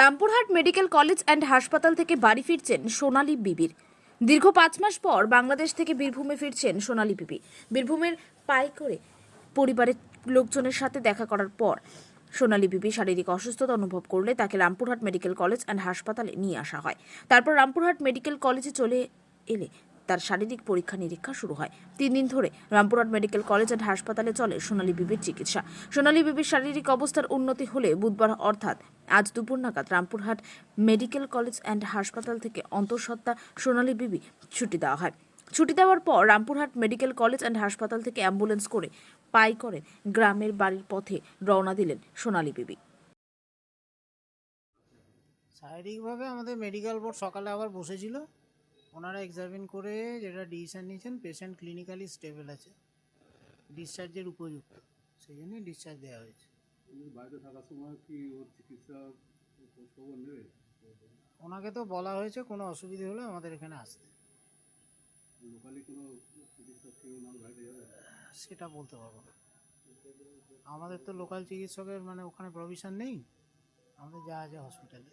Rampurhat medical college and হাসপাতাল থেকে বাড়ি ফিরছেন সোনালী বিবির। দীর্ঘ পাঁচ মাস পর বাংলাদেশ থেকে বীরভূমে ফিরছেন সোনালী বিবি। বীরভূমের পাই করে পরিবারের লোকজনের সাথে দেখা করার পর সোনালী বিবি শারীরিক অসুস্থতা অনুভব করলে তাকে রামপুরহাট মেডিকেল কলেজ অ্যান্ড হাসপাতালে নিয়ে আসা হয়। তারপর রামপুরহাট মেডিকেল কলেজে চলে এলে তার শারীরিক পরীক্ষা নিরীক্ষা শুরু হয়। তিন দিন ধরে রামপুরহাট মেডিকেল কলেজ অ্যান্ড হাসপাতালে চলে সোনালী বিবির চিকিৎসা। সোনালী বিবির শারীরিক অবস্থার উন্নতি হলে বুধবার অর্থাৎ আজ দুপুর নাগাদ রামপুরহাট মেডিকেল কলেজ অ্যান্ড হাসপাতাল থেকে অন্তঃসত্ত্বা সোনালী বিবি ছুটি দেওয়া হয়। ছুটি দেওয়ার পর রামপুরহাট মেডিকেল কলেজ অ্যান্ড হাসপাতাল থেকে অ্যাম্বুলেন্স করে পাই করেন গ্রামের বাড়ির পথে রওনা দিলেন সোনালী বিবি। শারীরিকভাবে আমাদের মেডিকেল বোর্ড সকালে আবার বসেছিল। ওনারা এক্সামিন করে যেটা ডিসিশন নিয়েছেন পেশেন্ট ক্লিনিক্যালি স্টেবল আছে। ডিসচার্জের উপযুক্ত। সেই জন্যই ডিসচার্জ দেওয়া হয়েছে। বাড়িতে থাকার সময় কি ওর চিকিৎসা খবর নেবে? ওনাকে তো বলা হয়েছে কোনো অসুবিধা হলে আমাদের এখানে আসতে। লোকালি কোনো চিকিৎসক কি ওনার বাড়িতে যাবে? সেটা বলতে পারব না। আমাদের তো লোকাল চিকিৎসকের মানে ওখানে প্রভিশন নেই। আমাদের যা আছে হসপিটালে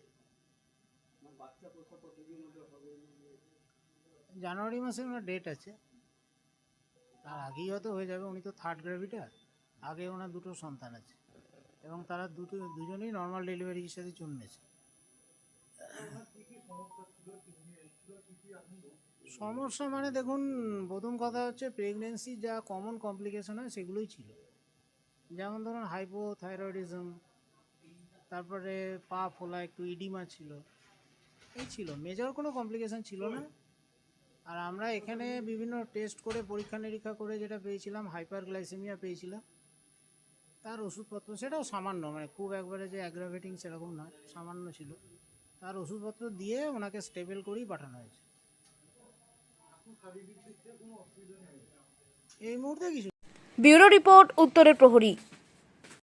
জানুয়ারি মাসে ওনার ডেট আছে। তার আগেই হয়তো হয়ে যাবে, উনি তো থার্ড গ্র্যাভিটার আগে ওনার দুটো সন্তান আছে। এবং তারা দুটো, দুজনেই নর্মাল ডেলিভারির সাথে জন্মেছে। সমস্যা মানে দেখুন, প্রথম কথা হচ্ছে প্রেগনেন্সি যা কমন কমপ্লিকেশন হয়, সেগুলোই ছিল। যেমন ধরুন হাইপোথাইরয়েডিজম তারপরে পা ফোলা, একটু ইডিমা ছিল, এই ছিল। মেজর কোনো কমপ্লিকেশন ছিল না। আর আমরা এখানে বিভিন্ন টেস্ট করে, পরীক্ষা নিরীক্ষা করে যেটা পেয়েছিলাম হাইপার গ্লাইসেমিয়া পেয়েছিলাম। তার ওষুধপত্র সেটাও সামান্য মানে খুব একবারে যে অ্যাগ্রাভেটিং সেরকম নয়, সামান্য ছিল। তার ওষুধপত্র দিয়ে ওনাকে স্টেবল করেই পাঠানো হয়েছে। এই মুহূর্তে কিছু ব্যুরো রিপোর্ট, উত্তরের প্রহরী।